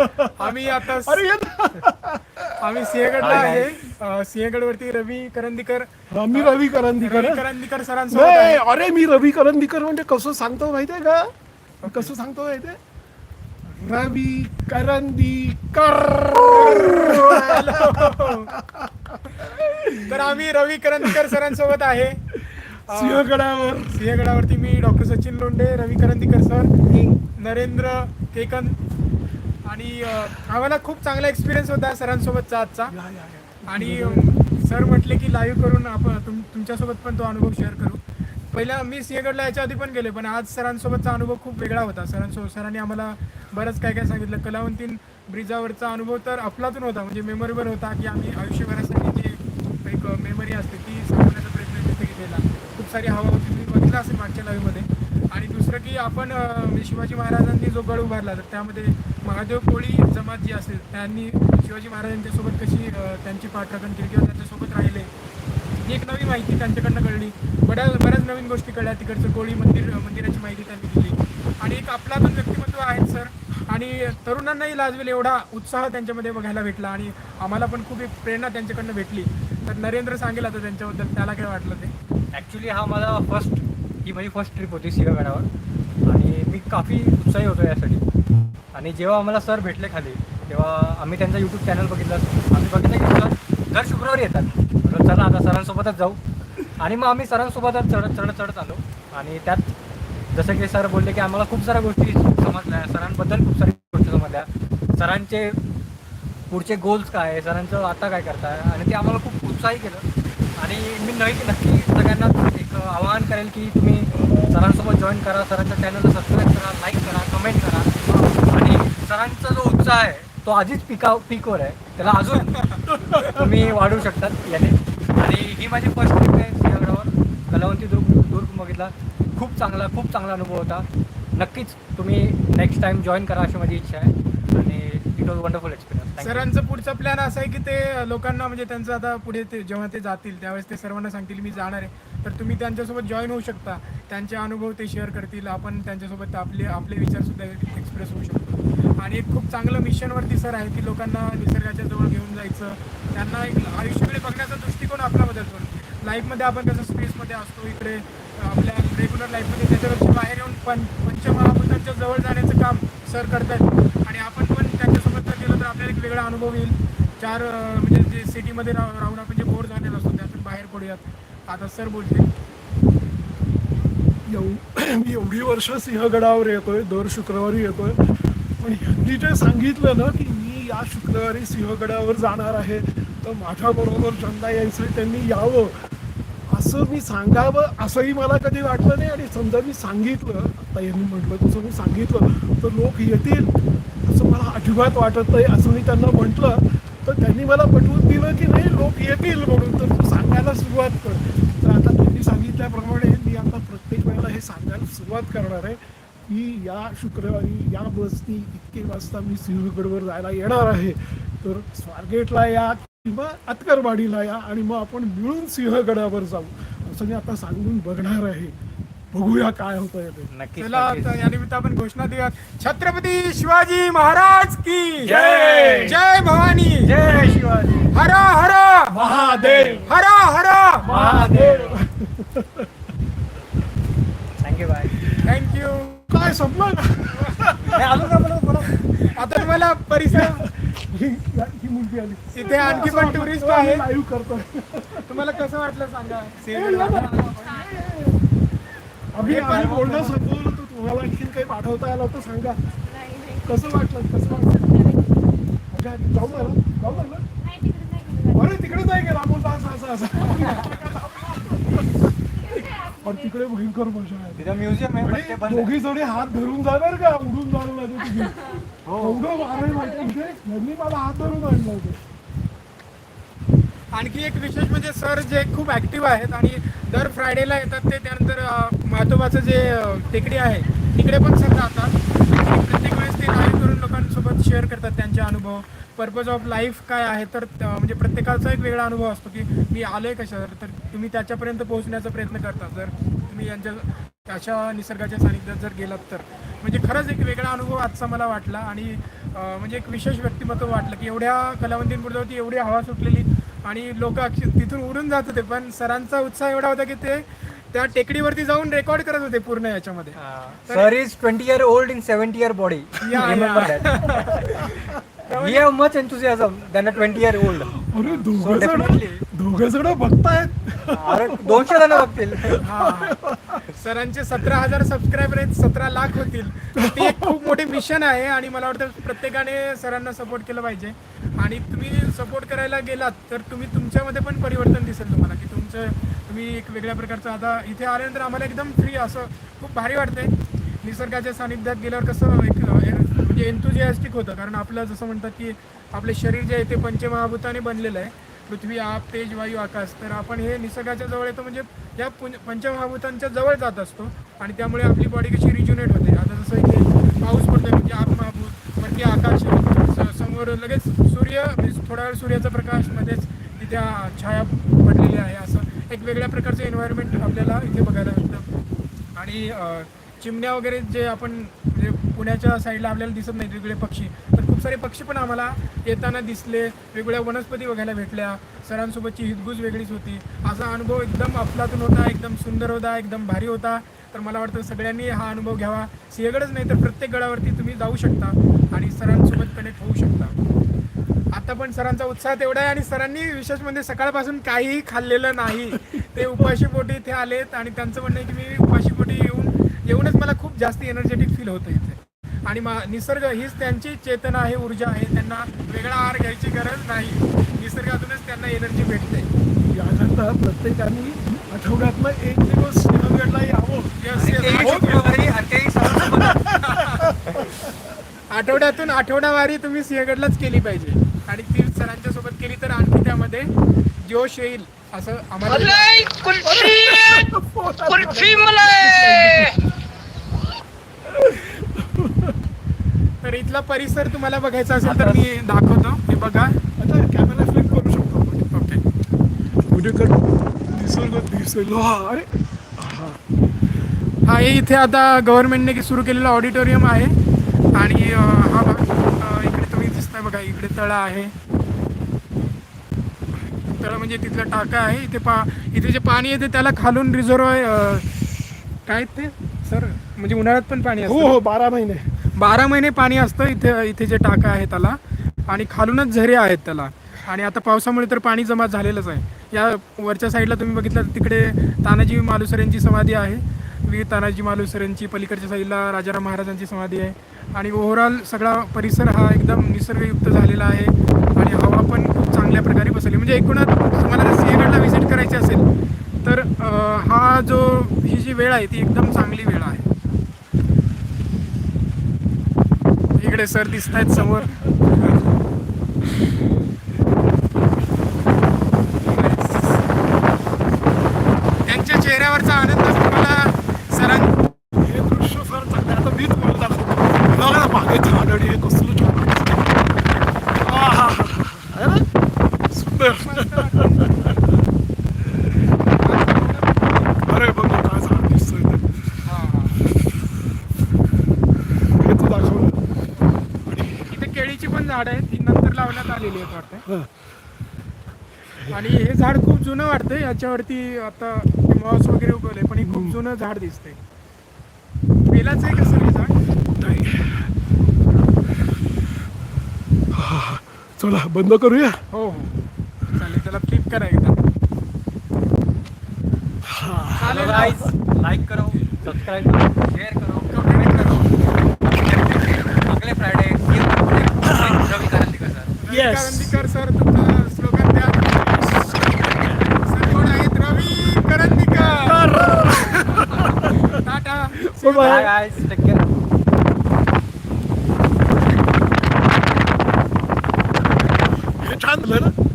आम्ही आता अरे. आम्ही सिंहगडला आहे. अं, सिंहगडवरती रवी करंदीकर. मी रवी करंदीकर. करंदीकर सरांसोबत नाही आहे. अरे मी रवी करंदीकर म्हणजे कसं सांगतो माहितीये का? कसं सांगतो माहितीये? रवी करंदीकर. तर आम्ही रवी करंदीकर सरांसोबत आहे. अं, सिंहगडावर. सिंहगडावरती मी डॉक्टर सचिन लोंढे रवी करंदीकर सर नरेंद्र केकन आणि आम्हाला खूप चांगला एक्सपिरियन्स होता सरांसोबतचा आजचा. आणि सर म्हटले की लाईव्ह करून आपण तुम तुमच्यासोबत पण तो अनुभव शेअर करू. पहिला मी सिंहगडला याच्या आधी पण गेले पण आज सरांसोबतचा अनुभव खूप वेगळा होता. सरांसोबत सरांनी आम्हाला बरंच काय काय सांगितलं. कलावंतीन ब्रिजावरचा अनुभव तर अफलातून होता म्हणजे मेमोरेबल होता की आम्ही आयुष्यभरासाठी जी एक मेमरी असते ती सांगण्याचा प्रयत्न तिथे केलेला. खूप सारी हवा होती तुम्ही बघितलं असेल मागच्या लाईव्हमध्ये आणि दुसरं की आपण म्हणजे शिवाजी महाराजांनी जो गड उभारला तर त्यामध्ये महादेव कोळी जमात जी असेल त्यांनी शिवाजी महाराजांच्या सोबत कशी त्यांची पाठराखण केली किंवा त्यांच्यासोबत राहिले ही एक नवी माहिती त्यांच्याकडनं कळली. बऱ्याच बऱ्याच नवीन गोष्टी कळल्या तिकडचं कोळी मंदिर मंदिराची माहिती त्यांनी दिली. आणि एक आपला पण व्यक्तिमत्व आहे सर. आणि तरुणांनाही लाजवेल एवढा उत्साह त्यांच्यामध्ये बघायला भेटला आणि आम्हाला पण खूप एक प्रेरणा त्यांच्याकडनं भेटली. तर नरेंद्र सांगेल आता त्यांच्याबद्दल त्याला काय वाटलं ते? ॲक्च्युली हा माझा फर्स्ट ही माझी फर्स्ट ट्रिप होती सिंहगडावर. आणि मी काफी उत्साही होतो यासाठी. आणि जेव्हा आम्हाला सर भेटले खाली तेव्हा आम्ही त्यांचा यूट्यूब चॅनल बघितलं. आम्ही बघितलं की सर दर शुक्रवारी येतात. म्हणून चला आता सरांसोबतच जाऊ. आणि मग आम्ही सरांसोबतच चढत चढत चढत आलो. आणि त्यात जसं की सर बोलले की आम्हाला खूप साऱ्या गोष्टी समजल्या. सरांबद्दल खूप साऱ्या गोष्टी समजल्या. सरांचे पुढचे गोल्स काय? आहे सरांचं आता काय करताय? आणि ते आम्हाला खूप उत्साही केलं. आणि मी नक्की नक्की सगळ्यांना एक आवाहन करेल की तुम्ही सरांसोबत जॉईन करा सरांच्या चॅनलला सबस्क्राईब करा लाईक करा कमेंट करा. आणि सरांचा जो उत्साह आहे तो आधीच पिका पीकवर आहे. त्याला अजून तुम्ही वाढवू शकतात याने. आणि ही माझी फर्स्ट ट्रिप आहे सिंहगडावर. कलावंती दुर्ग दुर्ग बघितला. खूप चांगला खूप चांगला अनुभव होता. नक्कीच तुम्ही नेक्स्ट टाईम जॉईन करा अशी माझी इच्छा आहे. आणि इट वॉज वंडरफुल एक्सपिरियन्स सरांचं पुढचा प्लॅन असा आहे की ते लोकांना म्हणजे त्यांचं आता पुढे ते जेव्हा ते जातील त्यावेळेस ते सर्वांना सांगतील मी जाणार आहे. तर तुम्ही त्यांच्यासोबत जॉईन होऊ शकता. त्यांचे अनुभव ते शेअर करतील. आपण त्यांच्यासोबत आपले आपले विचारसुद्धा एक्सप्रेस होऊ शकतो. आणि एक खूप चांगलं मिशनवरती सर आहे की लोकांना निसर्गाच्या जवळ घेऊन जायचं. त्यांना एक आयुष्याकडे बघण्याचा दृष्टिकोन आपला बदलतो लाईफमध्ये आपण कसं स्पेसमध्ये असतो इकडे आपल्या रेग्युलर लाईफमध्ये त्याच्यापेक्षा बाहेर येऊन पण पंचमहाभूतांच्या जवळ जाण्याचं काम सर करतात. आणि आपण पण त्यांच्यासोबत आपल्याला एक वेगळा अनुभव येईल. चार म्हणजे जे सिटीमध्ये राह राहून आपण जे बोर झालेलो असतो त्यातून बाहेर पडूयात. आता सर बोलते एव- मी एवढी वर्ष सिंहगडावर येतोय दर शुक्रवारी येतोय. पण ह्यांनी जे सांगितलं ना की मी या शुक्रवारी सिंहगडावर जाणार आहे तर माझ्याबरोबर चंदा यायचं त्यांनी यावं. असं मी सांगावं असंही मला कधी वाटलं नाही. आणि समजा मी सांगितलं आता यांनी म्हटलं तसं मी सांगितलं तर लोक येतील. अजिबात वाटत नाही असं मी त्यांना म्हटलं. तर त्यांनी मला पटवून दिलं की नाही लोक येतील म्हणून. तर तू सांगायला सुरुवात कर. तर आता त्यांनी सांगितल्याप्रमाणे मी आता प्रत्येक वेळेला हे सांगायला सुरुवात करणार आहे की या शुक्रवारी या बसनी इतके वाजता मी सिंहगडवर जायला येणार आहे. तर स्वारगेटला या किंवा अतकरवाडीला या आणि मग आपण मिळून सिंहगडावर जाऊ. असं मी आता सांगून बघणार आहे. बघूया काय होतं ते. नक्कीच चला. आता या निमित्त आपण घोषणा देऊयात. छत्रपती शिवाजी महाराज की? जय! जय भवानी! जय शिवाजी! हर हर! महादेव! हर हर! Mahadev! Thank you bye thank you काय संपलं? आता तुम्हाला परिसर ही मुलगी आली इथे आणखी पण टुरिस्ट आहे तुम्हाला कसं वाटलं सांगा? सिंहगडला? आम्ही बोलणं संपवलं तर तुम्हाला आणखीन काही पाठवता आलं तर सांगा. कसं वाटलं कसं वाटलं? अच्छा, जाऊ मला जाऊ मला अरे तिकडे नाही गेला. बोलता असं असं असं. पण तिकडे भयंकर मजा आहे. म्युझियम आहे. दोघी जणी हात धरून जाणार का? उडून जाणार लागेल तुम्ही एवढं मारे माहिती इथे यांनी मला हात धरून आणलं होतं. आणखी एक विशेष म्हणजे सर जे खूप ऍक्टिव्ह आहेत आणि दर फ्रायडेला येतात ते त्यानंतर अं, जे टेकडी आहे तिकडे पण सर जातात. प्रत्येक वेळेस ते लाईव्ह करून लोकांसोबत शेअर करतात त्यांचे अनुभव. पर्पज ऑफ लाईफ काय आहे तर म्हणजे प्रत्येकाचा एक वेगळा अनुभव असतो की मी आलोय कशावर तर तुम्ही त्याच्यापर्यंत पोहोचण्याचा प्रयत्न करता. जर तुम्ही यांच्या अशा निसर्गाच्या सानिध्यात जर गेलात तर. म्हणजे खरंच एक वेगळा अनुभव आजचा मला वाटला आणि म्हणजे एक विशेष व्यक्तिमत्व वाटलं की एवढ्या कलावंतींपुढे एवढी हवा सुटलेली आणि लोक तिथून उडून जात होते पण सरांचा उत्साह एवढा होता की ते त्या टेकडीवरती जाऊन रेकॉर्ड करत होते पूर्ण याच्यामध्ये. Sir is twenty year old in seventy year body we have much enthusiasm than a twenty year old अरे दोघं जण definitely. दोघं जण बघतायत. अरे दोनशे जण बघतील. हा. सरांचे सतरा हजार सबस्क्रायबर आहेत सतरा लाख होतील. ती एक खूप मोठी मिशन आहे आणि मला वाटतं प्रत्येकाने सरांना सपोर्ट केलं पाहिजे. आणि तुम्ही सपोर्ट करायला गेलात तर तुम्ही तुमच्यामध्ये पण परिवर्तन दिसेल तुम्हाला की तुमचं तुम्ही एक वेगळ्या प्रकारचं आता इथे आल्यानंतर आम्हाला एकदम फ्री असं खूप भारी वाटतंय. निसर्गाच्या सानिध्यात गेल्यावर कसं एक म्हणजे एन्थुजियास्टिक होतं. कारण आपलं जसं म्हणतात की आपले शरीर जे आहे ते पंचमहाभूताने बनलेलं आहे. पृथ्वी आप तेज वायू आकाश. तर आपण हे निसर्गाच्या जवळ येतो म्हणजे या पंचमहाभूतांच्या जवळ जात असतो. आणि त्यामुळे आपली बॉडी कशी रिज्युनेट होते. आता जसं इथे पाऊस पडतो म्हणजे आप महाभूत वरती आकाश समोर लगेच सूर्य म्हणजे थोडा वेळ सूर्याचा प्रकाश मध्येच तिथे छाया पडलेली आहे. असं एक वेगळ्या प्रकारचं एन्व्हायरमेंट आपल्याला इथे बघायला मिळतं. आणि चिमण्या वगैरे जे आपण जे पुण्याच्या साईडला आपल्याला दिसत नाही वेगळे पक्षी तर खूप सारे पक्षी पण आम्हाला येताना दिसले वेगवेगळ्या वनस्पती बघायला भेटल्या सरांसोबतची हितगुज वेगळीच होती. असा अनुभव एकदम अफलातून होता एकदम सुंदर होता एकदम भारी होता. तर मला वाटतं सगळ्यांनी हा अनुभव घ्यावा. सिंहगडच नाही तर प्रत्येक गडावरती तुम्ही जाऊ शकता आणि सरांसोबत कनेक्ट होऊ शकता. आता पण सरांचा उत्साह तेवढा आहे आणि सरांनी विशेष म्हणजे सकाळपासून काहीही खाल्लेलं नाही. ते उपाशीपोटी इथे आलेत आणि त्यांचं म्हणणं आहे की मी उपाशीपोटी येऊन येऊनच मला खूप जास्त एनर्जेटिक फील होतं इथे. आणि मा निसर्ग हीच त्यांची चेतना आहे ऊर्जा आहे. त्यांना वेगळा आहार घ्यायची गरज नाही. निसर्गातूनच त्यांना एनर्जी भेटते. याकरता प्रत्येकाने आठवड्यातनं एक दिवस सिंहगडला यावं. आठवड्यातून आठवडावारी तुम्ही सिंहगडलाच केली पाहिजे. आणि ती सरांच्या सोबत केली तर आणखी त्यामध्ये जोश येईल असं आम्हाला तर इथला परिसर तुम्हाला बघायचा असेल तर मी दाखवतो. हे बघा. आता कॅमेरा फ्लिप करू शकतो. ओके. उद्याकडे निसर्ग दिसेल अरे. हा. हा हे इथे आता गव्हर्नमेंटने सुरू केलेलं ऑडिटोरियम आहे. आणि हा इकडे तुम्ही दिसताय बघा इकडे तळा आहे. तळा म्हणजे तिथला टाका आहे. इथे पा इथे जे पाणी येते त्याला खालून रिझर्व काय ते? सर म्हणजे उन्हाळ्यात पण पाणी हो हो बारा महिने. बारा महिने पाणी असतं इथे इथे जे टाका आहे त्याला. आणि खालूनच झरे आहेत त्याला. आणि आता पावसामुळे तर पाणी जमा झालेलंच आहे. या वरच्या साईडला तुम्ही बघितलं तर तिकडे तानाजी मालुसर यांची समाधी आहे. वीर तानाजी मालुसर यांची पलीकडच्या साईडला राजाराम महाराजांची समाधी आहे. आणि ओव्हरऑल सगळा परिसर हा एकदम निसर्गयुक्त झालेला आहे. आणि हवा पण खूप चांगल्या प्रकारे बसवली. म्हणजे एकूणच तुम्हाला जर सिंहगडला व्हिजिट करायची असेल तर हा जो ही जी वेळ आहे ती एकदम चांगली वेळ आहे इकडे सर दिसत आहेत समोर त्यांच्या चेहऱ्यावरचा आनंद तुम्हाला सरां हे दृश्य फार चांगलं आहे. आता मीच तुम्हाला दाखवतो बघा ना मागे झाड आणि हे कसलं छान दिसतंय. आहा. आहे ना? सुंदर अरे बघ ना काय झाड दिसतंय ते. हे तू दाखवलं इथे केळीची पण झाड आहेत ती नंतर लावण्यात आलेली आहेत वाटतं हं. आणि हे झाड खूप जुनं वाटतंय याच्यावरती आता मॉस वगैरे उगवले पण हे खूप जुनं झाड दिसतंय. बेलाच आहे कसं हे झाड? नाही. हा. चला बंद करूया? हो हो. चालेल त्याला फ्लिप करा एकदा. चालेल लाइक करो सब्सक्राइब करो शेयर करो. कमेंट करा. अगले फ्रायडे Yes. करंदीकर सर तुमचं स्लोगन द्या. सर कोण आहेत Ravi Karandikar. Tata. Bye bye. Bye guys take care हे छान झालं ना? हा, हा.